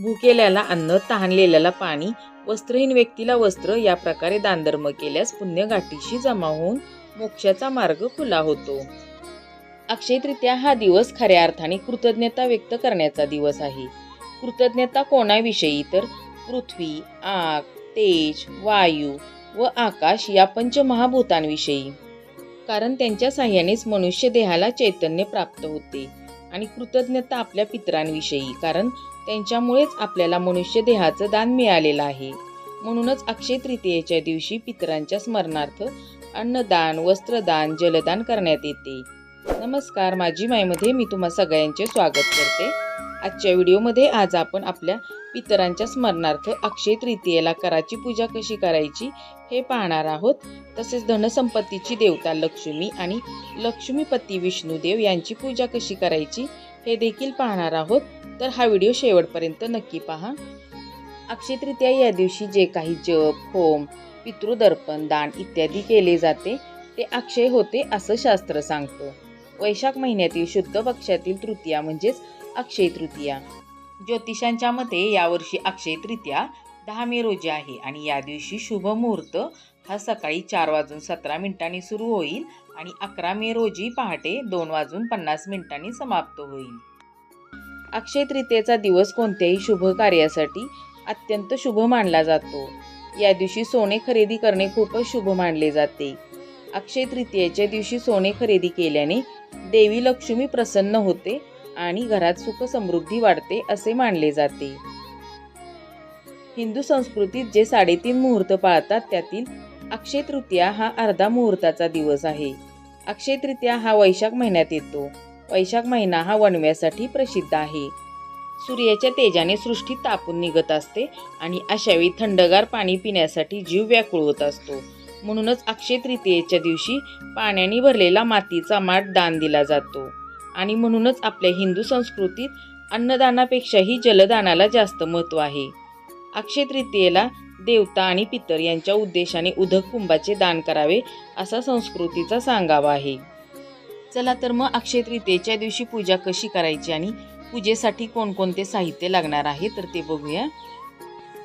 भुकेल्याला अन्न तहानलेल्याला पाणी वस्त्रहीन व्यक्तीला वस्त्र या प्रकारे दानधर्म केल्यास पुण्य गाठीशी जमा होऊन मोक्षाचा मार्ग खुला होतो. अक्षय तृतीया हा दिवस खऱ्या अर्थाने कृतज्ञता व्यक्त करण्याचा दिवस आहे. कृतज्ञता कोणाविषयी? तर पृथ्वी आग तेज वायू व आकाश या पंचमहाभूतांविषयी. कारण त्यांच्या साह्यानेच मनुष्य देहाला चैतन्य प्राप्त होते. आणि कृतज्ञता आपल्या पितरांविषयी कारण त्यांच्यामुळेच आपल्याला मनुष्य देहाचं दान मिळालेलं आहे. म्हणूनच अक्षय तृतीयेच्या दिवशी पितरांच्या स्मरणार्थ अन्नदान वस्त्रदान जलदान करण्यात येते. नमस्कार माझी मायमध्ये मी तुम्हा सगळ्यांचे स्वागत करते. आजच्या व्हिडिओमध्ये आज आपण आपल्या पितरांच्या स्मरणार्थ अक्षय तृतीयेला कराची पूजा कशी करायची हे पाहणार आहोत. तसेच धनसंपत्तीची देवता लक्ष्मी आणि लक्ष्मीपती विष्णुदेव यांची पूजा कशी करायची हे देखील पाहणार आहोत. तर हा व्हिडिओ शेवटपर्यंत नक्की पहा. अक्षय तृतीया या दिवशी जे काही जप होम पितृदर्पण दान इत्यादी केले जाते ते अक्षय होते असं शास्त्र सांगतो. वैशाख महिन्यातील शुद्ध पक्षातील तृतीया म्हणजेच अक्षय तृतीया. ज्योतिषांच्या मते यावर्षी अक्षय तृतीया दहा मे रोजी आहे आणि या दिवशी शुभ मुहूर्त. हा सकाळी चार वाजून सतरा मिनिटांनी सुरू होईल आणि अकरा मे रोजी पहाटे दोन वाजून पन्नास मिनिटांनी समाप्त होईल. अक्षय तृतीयेचा दिवस कोणत्याही शुभ कार्यासाठी अत्यंत शुभ मानला जातो. या दिवशी सोने खरेदी करणे खूपच शुभ मानले जाते. अक्षय तृतीयेच्या दिवशी सोने खरेदी केल्याने देवी लक्ष्मी प्रसन्न होते आणि घरात सुख समृद्धी वाढते असे मानले जाते. हिंदू संस्कृतीत जे साडेतीन मुहूर्त पाळतात त्यातील अक्षय तृतीया हा अर्धा मुहूर्ताचा दिवस आहे. अक्षय तृतीया हा वैशाख महिन्यात येतो. वैशाख महिना हा वणव्यासाठी प्रसिद्ध आहे. सूर्याच्या तेजाने सृष्टी तापून निघत असते आणि अशावेळी थंडगार पाणी पिण्यासाठी जीव व्याकुळ होत असतो. म्हणूनच अक्षय तृतीयेच्या दिवशी पाण्याने भरलेला मातीचा माठ दान दिला जातो. आणि म्हणूनच आपल्या हिंदू संस्कृतीत अन्नदानापेक्षाही जलदानाला जास्त महत्त्व आहे. अक्षय तृतीयेला देवता आणि पितर यांच्या उद्देशाने उदक कुंभाचे दान करावे असा संस्कृतीचा सांगावा आहे. चला तर मग अक्षय तृतीयेच्या दिवशी पूजा कशी करायची आणि पूजेसाठी कोणकोणते साहित्य लागणार आहे तर ते बघूया.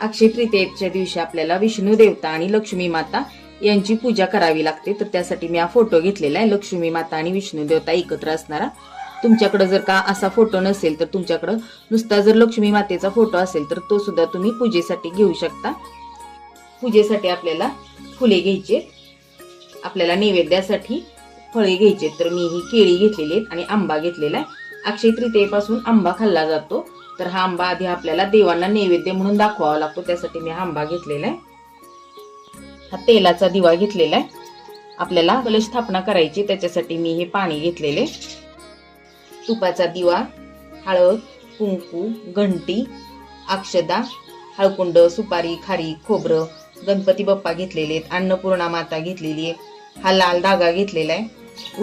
अक्षय तृतीयेच्या दिवशी आपल्याला विष्णू देवता आणि लक्ष्मी माता यांची पूजा करावी लागते. तर त्यासाठी मी हा फोटो घेतलेला आहे. लक्ष्मी माता आणि विष्णू देवता एकत्र असणारा तुमच्याकडं जर का असा फोटो नसेल तर तुमच्याकडं नुसता जर लक्ष्मी मातेचा फोटो असेल तर तो सुद्धा तुम्ही पूजेसाठी घेऊ शकता. पूजेसाठी आपल्याला फुले घ्यायचे आपल्याला नैवेद्यासाठी फळे घ्यायचे तर मी ही केळी घेतलेली आहेत आणि आंबा घेतलेला आहे. अक्षय तृतीयेपासून आंबा खाल्ला जातो. तर हा आंबा आधी आपल्याला देवांना नैवेद्य म्हणून दाखवावा लागतो. त्यासाठी मी हा आंबा घेतलेला आहे. हा तेलाचा दिवा घेतलेला आहे. आपल्याला कलश स्थापना करायची त्याच्यासाठी मी हे पाणी घेतलेले तुपाचा दिवा हळद कुंकू घंटी अक्षदा हळकुंड सुपारी खारी खोबरं गणपती बाप्पा घेतलेले आहेत अन्नपूर्णा माता घेतलेली आहे हा लाल धागा घेतलेला आहे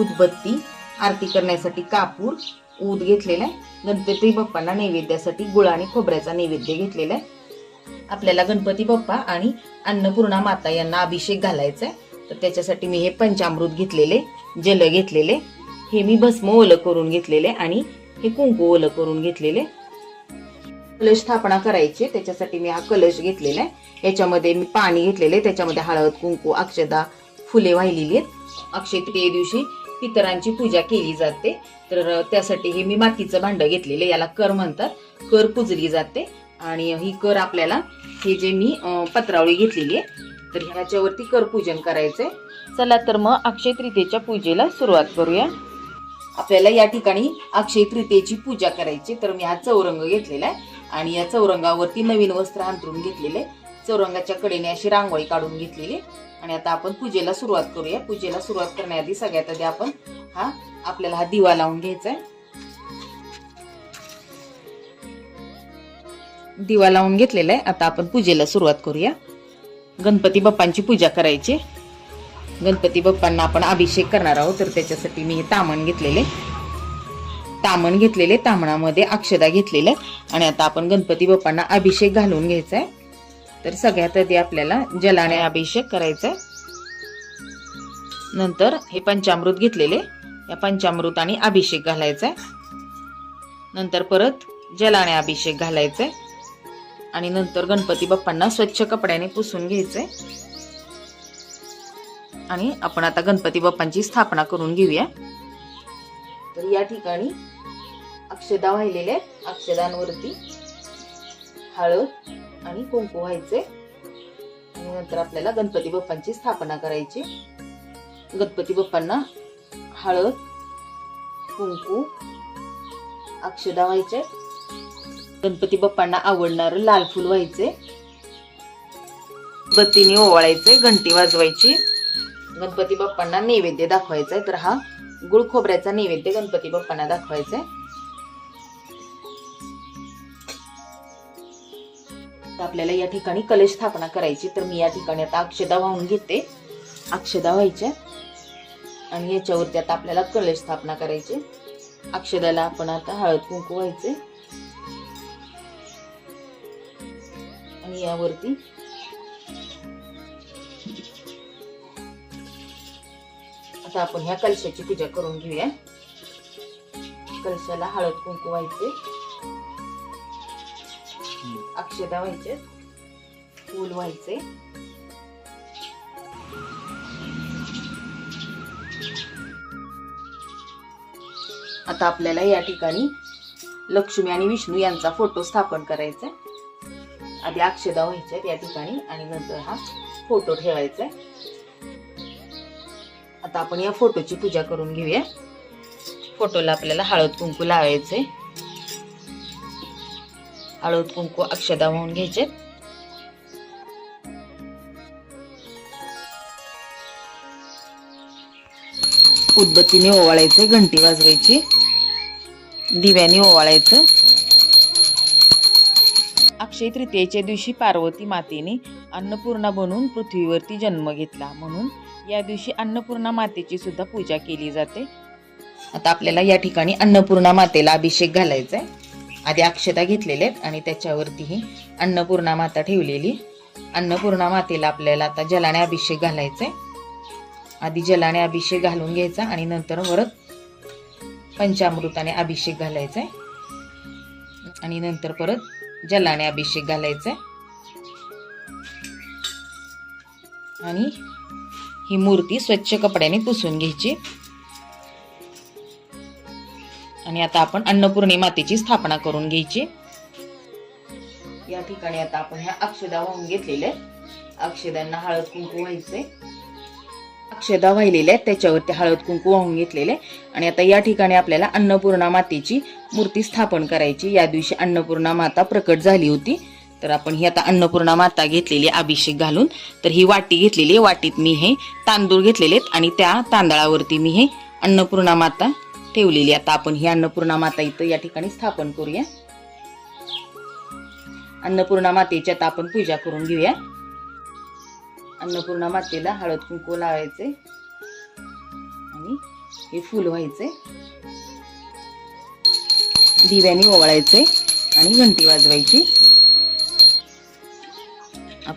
उदबत्ती आरती करण्यासाठी कापूर ऊद घेतलेला आहे गणपती बाप्पांना नैवेद्यासाठी गुळ आणि खोबऱ्याचा नैवेद्य घेतलेला आहे. आपल्याला गणपती बाप्पा आणि अन्नपूर्णा माता यांना अभिषेक घालायचा आहे. तर त्याच्यासाठी मी हे पंचामृत घेतलेले जल घेतलेले हे मी भस्म ओलं करून घेतलेले आणि हे कुंकू ओलं करून घेतलेले. कलश स्थापना करायची त्याच्यासाठी मी हा कलश घेतलेला आहे. याच्यामध्ये मी पाणी घेतलेले त्याच्यामध्ये हळद कुंकू अक्षदा फुले वाहिलेली आहेत. अक्षय तृतीये दिवशी पितरांची पूजा केली जाते. तर त्यासाठी हे मी मातीचं भांडं घेतलेले याला कर म्हणतात. कर पुजली जाते. आणि ही कर आपल्याला हे जे मी पत्रावळी घेतलेली आहे तर ह्याच्यावरती कर पूजन करायचंय. चला तर मग अक्षय तृतीयेच्या पूजेला सुरुवात करूया. आपल्याला या ठिकाणी अक्षय तृतीयेची पूजा करायची तर मी हा चौरंग घेतलेला आहे. आणि या चौरंगावरती नवीन वस्त्र अंतरून घेतलेले चौरंगाच्या कडेने अशी रांगोळी काढून घेतलेली आणि आता आपण पूजेला सुरुवात करूया. पूजेला सुरुवात करण्याआधी सगळ्यात आधी आपण हा आपल्याला हा दिवा लावून घ्यायचा आहे. दिवा लावून घेतलेला आहे. आता आपण पूजेला सुरुवात करूया. गणपती बाप्पांची पूजा करायची गणपती बाप्पांना आपण अभिषेक करणार आहोत. तर त्याच्यासाठी मी हे तामण घेतलेले. तामण घेतलेले तामणामध्ये अक्षदा घेतलेल्या. आणि आता आपण गणपती बाप्पांना अभिषेक घालून घ्यायचा आहे तर सगळ्यात आधी आपल्याला जलाने अभिषेक करायचा आहे नंतर हे पंचामृत घेतलेले. या पंचामृताने अभिषेक घालायचा आहे नंतर परत जलाने अभिषेक घालायचा आहे आणि नंतर गणपती बाप्पांना स्वच्छ कपड्याने पुसून घ्यायचे आणि आपण आता गणपती बाप्पांची स्थापना करून घेऊया. तर या ठिकाणी अक्षदा वाहिलेल्या आहेत. अक्षदांवरती हळद आणि कुंकू व्हायचे. आणि नंतर आपल्याला गणपती बाप्पांची स्थापना करायची. गणपती बाप्पांना हळद कुंकू अक्षदा व्हायचे. गणपती बाप्पांना आवडणारं लाल फुल व्हायचे. बत्तीने ओवाळायचे घंटी वाजवायची. गणपती बाप्पांना नैवेद्य दाखवायचा आहे तर हा गुळ खोबऱ्याचा नैवेद्य गणपती बाप्पांना दाखवायचा आहे आपल्याला या ठिकाणी कलश स्थापना करायची. तर मी या ठिकाणी आता अक्षदा वाहून घेते. अक्षदा व्हायच्या. आणि याच्यावरती आता आपल्याला कलश स्थापना करायची. अक्षदाला आपण आता हळद कुंकू व्हायचे आणि यावरती आता आपण ह्या कलशाची पूजा करून घेऊया कलशाला हळद कुंकू व्हायचे अक्षता व्हायचे फूल व्हायचे आता आपल्याला या ठिकाणी लक्ष्मी आणि विष्णू यांचा फोटो स्थापन करायचा आहे. आधी अक्षदा व्हायच्या या ठिकाणी आणि नंतर हा फोटो ठेवायचा आहे. आता आपण या फोटोची पूजा करून घेऊया. फोटोला आपल्याला हळद कुंकू लावायचे हळद कुंकू अक्षदा वाहून घ्यायचे. उदबत्तीने ओवाळायचे घंटी वाजवायची. दिव्याने ओवाळायचं. अक्षय तृतीयेच्या दिवशी पार्वती मातेने अन्नपूर्णा बनून पृथ्वीवरती जन्म घेतला म्हणून या दिवशी अन्नपूर्णा मातेची सुद्धा पूजा केली जाते. आता आपल्याला या ठिकाणी अन्नपूर्णा मातेला अभिषेक घालायचा आहे. आधी अक्षता घेतलेल्या आहेत आणि त्याच्यावरतीही अन्नपूर्णा माता ठेवलेली अन्नपूर्णा मातेला आपल्याला आता जलाने अभिषेक घालायचा आहे. आधी जलाने अभिषेक घालून घ्यायचा आणि नंतर परत पंचामृताने अभिषेक घालायचा आहे. आणि नंतर परत जलाने अभिषेक घालायचा आहे. आणि ही मूर्ती स्वच्छ कपड्याने पुसून घ्यायची. आणि आता आपण अन्नपूर्णी मातेची स्थापना करून घ्यायची. या ठिकाणी आता आपण ह्या अक्षदा वाहून घेतलेल्या अक्षदांना हळद कुंकू व्हायचे अक्षदा वाहिलेल्या आहेत त्याच्यावरती हळद कुंकू वाहून घेतलेले आणि आता या ठिकाणी आपल्याला अन्नपूर्णा मातेची मूर्ती स्थापन करायची. या दिवशी अन्नपूर्णा माता प्रकट झाली होती. तर आपण ही आता अन्नपूर्णा माता घेतलेली अभिषेक घालून. तर ही वाटी घेतलेली आहे वाटीत मी हे तांदूळ घेतलेले आहेत आणि त्या तांदळावरती मी हे अन्नपूर्णा माता ठेवलेली आता आपण ही अन्नपूर्णा माता इथं या ठिकाणी स्थापन करूया. अन्नपूर्णा मातेची आता आपण पूजा करून घेऊया. अन्नपूर्णा मातेला हळद कुंकू लावायचे आणि हे फुल व्हायचे. दिव्याने ओवाळायचे आणि घंटी वाजवायची.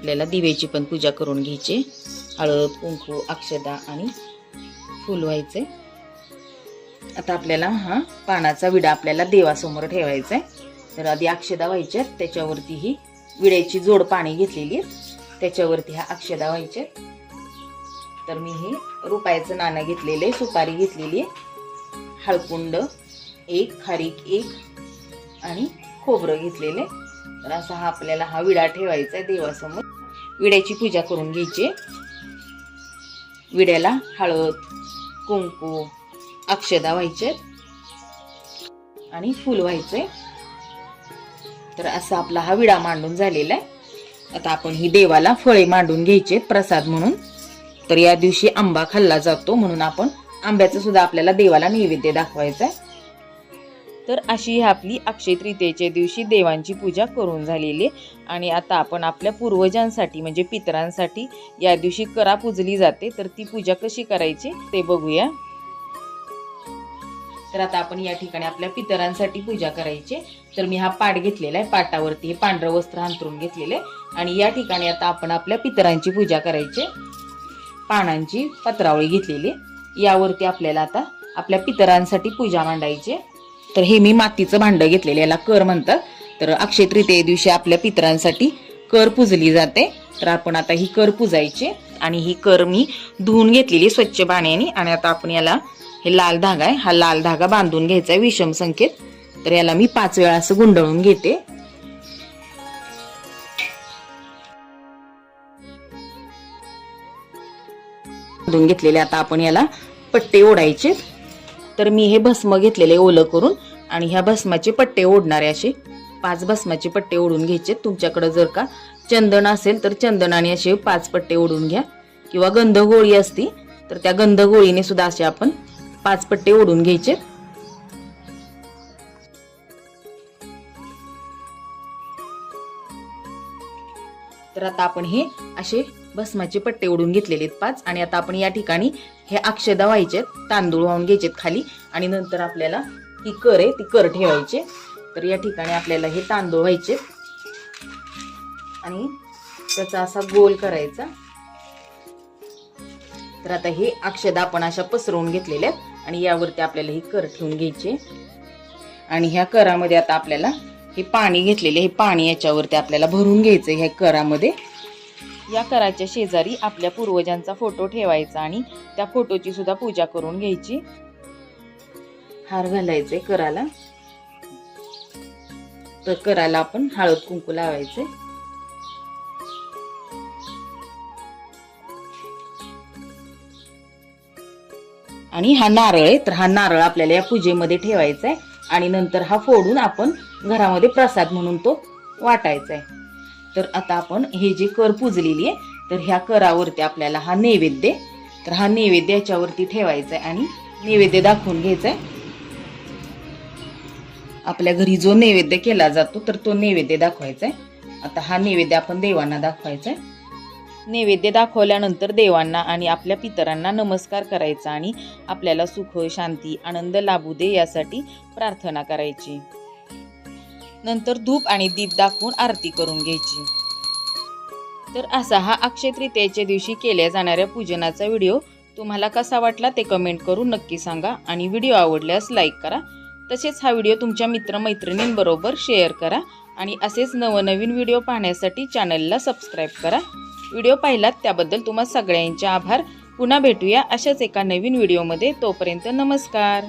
आपल्याला दिव्याची पण पूजा करून घ्यायची. हळद कुंकू अक्षदा आणि फुल व्हायचे. आता आपल्याला हा पानाचा विडा आपल्याला देवासमोर ठेवायचा आहे तर आधी अक्षदा व्हायच्यात त्याच्यावरती ही विड्याची जोड पाणी घेतलेली आहे त्याच्यावरती ह्या अक्षदा व्हायच्यात तर मी हे रुपयाचं नाणं घेतलेलं आहे सुपारी घेतलेली आहे. हळकुंड एक खारीक एक आणि खोबरं घेतलेलं आहे. तर असा हा आपल्याला हा विडा ठेवायचा आहे देवासमोर. विड्याची पूजा करून घ्यायची. विड्याला हळद कुंकू अक्षदा व्हायचे आणि फुल व्हायचे. तर असा आपला हा विडा मांडून झालेला आहे. आता आपण ही देवाला फळे मांडून घ्यायचे प्रसाद म्हणून. तर या दिवशी आंबा खाल्ला जातो म्हणून आपण आंब्याचं सुद्धा आपल्याला देवाला नैवेद्य दाखवायचा आहे तर अशी ही आपली अक्षय तृतीयेच्या दिवशी देवांची पूजा करून झालेली. आहे आणि आता आपण आपल्या पूर्वजांसाठी म्हणजे पितरांसाठी या दिवशी करा पूजली जाते. तर ती पूजा कशी करायची ते बघूया. तर आता आपण या ठिकाणी आपल्या पितरांसाठी पूजा करायची. तर मी हा पाट घेतलेला आहे. पाटावरती हे पांढरं वस्त्र अंतरून घेतलेलं आहे. आणि या ठिकाणी आता आपण आपल्या पितरांची पूजा करायची. पानांची पत्रावळी घेतलेली यावरती आपल्याला आता आपल्या पितरांसाठी पूजा मांडायची आहे. तर हे मी मातीचं भांडं घेतलेलं याला कर म्हणतात. तर अक्षय तृतीये दिवशी आपल्या पितरांसाठी कर पुजली जाते. तर आपण आता ही कर पुजायची आणि ही कर मी धुवून घेतलेली स्वच्छ पाण्याने. आणि आता आपण याला हे लाल धागा आहे हा लाल धागा बांधून घ्यायचा आहे विषम संख्येत तर याला मी पाच वेळा असं गुंडळून घेते. घेतलेले आता आपण याला पट्टे ओढायचे तर मी हे भस्म घेतलेले ओलं करून आणि ह्या भस्माचे पट्टे ओढणारे असे पाच भस्माचे पट्टे ओढून घ्यायचे. तुमच्याकडे जर का चंदन असेल तर चंदनाने असे पाच पट्टे ओढून घ्या. किंवा गंधगोळी असती तर त्या गंधगोळीने सुद्धा असे आपण पाच पट्टे ओढून घ्यायचे. तर आता आपण हे असे भस्माचे पट्टे ओढून घेतलेले आहेत पाच. आणि आता आपण या ठिकाणी हे अक्षदा व्हायचे तांदूळ वाहून घ्यायचेत खाली. आणि नंतर आपल्याला ती कर आहे ती कर ठेवायची. तर या ठिकाणी आपल्याला हे तांदूळ व्हायचे. आणि त्याचा असा गोल करायचा. तर आता हे अक्षदा आपण अशा पसरवून घेतलेल्या आहेत. आणि यावरती आपल्याला ही कर ठेवून घ्यायचे आणि ह्या करामध्ये आता आपल्याला हे पाणी घेतलेले हे पाणी याच्यावरती आपल्याला भरून घ्यायचं ह्या करामध्ये. या कराच्या शेजारी आपल्या पूर्वजांचा फोटो ठेवायचा आणि त्या फोटोची सुद्धा पूजा करून घ्यायची. हार घालायचे कराला तर कराला आपण हळद कुंकू लावायचे. आणि हा नारळ आहे तर हा नारळ आपल्याला या पूजेमध्ये ठेवायचा आहे आणि नंतर हा फोडून आपण घरामध्ये प्रसाद म्हणून तो वाटायचा आहे तर आता आपण हे जे कर पुजलेली आहे तर ह्या करावरती आपल्याला हा नैवेद्य तर हा नैवेद्य याच्यावरती ठेवायचा आहे आणि नैवेद्य दाखवून घ्यायचा आहे आपल्या घरी जो नैवेद्य केला जातो तर तो नैवेद्य दाखवायचा आहे आता हा नैवेद्य आपण देवांना दाखवायचा आहे नैवेद्य दाखवल्यानंतर देवांना आणि आपल्या पितरांना नमस्कार करायचा आणि आपल्याला सुख शांती आनंद लाभू दे यासाठी प्रार्थना करायची. नंतर धूप आणि दीप दाखवून आरती करून घ्यायची. तर असा हा अक्षय तृतीयेच्या दिवशी केल्या जाणाऱ्या पूजनाचा व्हिडिओ तुम्हाला कसा वाटला ते कमेंट करून नक्की सांगा आणि व्हिडिओ आवडल्यास लाईक करा. तसेच हा व्हिडिओ तुमच्या मित्रमैत्रिणींबरोबर शेअर करा आणि असेच नवनवीन व्हिडिओ पाहण्यासाठी चॅनलला सबस्क्राईब करा. व्हिडिओ पाहिलात त्याबद्दल तुम्हा सगळ्यांचे आभार. पुन्हा भेटूया अशाच एका नवीन व्हिडिओमध्ये. तोपर्यंत नमस्कार.